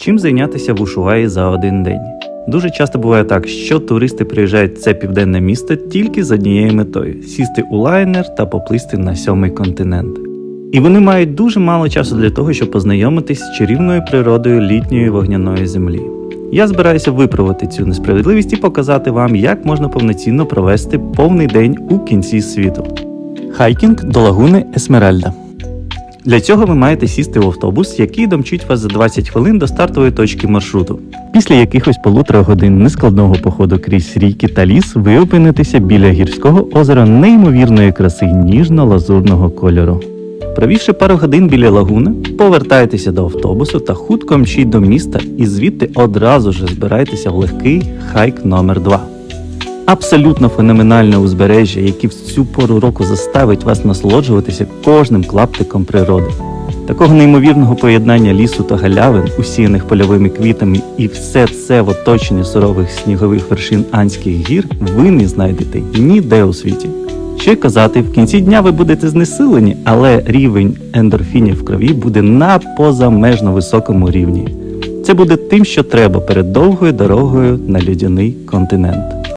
Чим зайнятися в Ушуаї за один день? Дуже часто буває так, що туристи приїжджають в це південне місто тільки з однією метою сісти у лайнер та поплисти на сьомий континент. І вони мають дуже мало часу для того, щоб познайомитись з чарівною природою літньої вогняної землі. Я збираюся виправити цю несправедливість і показати вам, як можна повноцінно провести повний день у кінці світу. Хайкінг до лагуни Есмеральда. Для цього ви маєте сісти в автобус, який домчить вас за 20 хвилин до стартової точки маршруту. Після якихось полутора годин нескладного походу крізь ріки та ліс ви опинитеся біля гірського озера неймовірної краси ніжно-лазурного кольору. Провівши пару годин біля лагуни, повертайтеся до автобусу та хутко мчіть до міста і звідти одразу ж збирайтеся в легкий хайк номер 2 Абсолютно феноменальне узбережжя, яке в цю пору року заставить вас насолоджуватися кожним клаптиком природи. Такого неймовірного поєднання лісу та галявин, усіяних польовими квітами, і все це в оточенні сурових снігових вершин Анських гір, ви не знайдете ніде у світі. Й казати, в кінці дня ви будете знесилені, але рівень ендорфінів в крові буде на позамежно високому рівні. Це буде тим, що треба перед довгою дорогою на людяний континент.